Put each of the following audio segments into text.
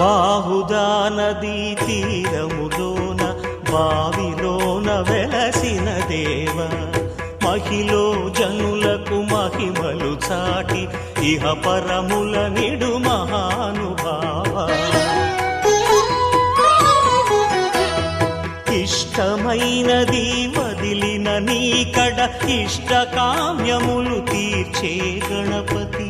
బాహుదా నదీ తీరములోన బావిలోన వెలసిన దేవ. మహిలో జనులకు మహిమలు చాటి ఇహ పరముల నిడు మహానుభావ. ఇష్టమైనది వదిలిన నీకడ ఇష్ట కామ్యములు తీర్చే గణపతి.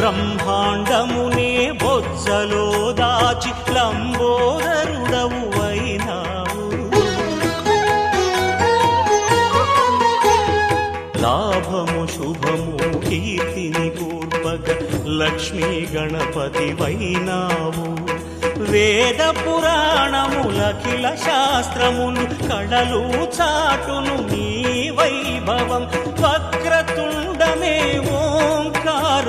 బ్రహ్మాండమునే బొజ్జలో దాచి లంబోదరుడవు అయినావు. లాభము శుభము కీర్తిని కూర్పగ లక్ష్మీ గణపతి వైనావు వేద పురాణములఖిల శాస్త్రములు కళలు చాటును నీ వైభవం వక్రతుండమేవో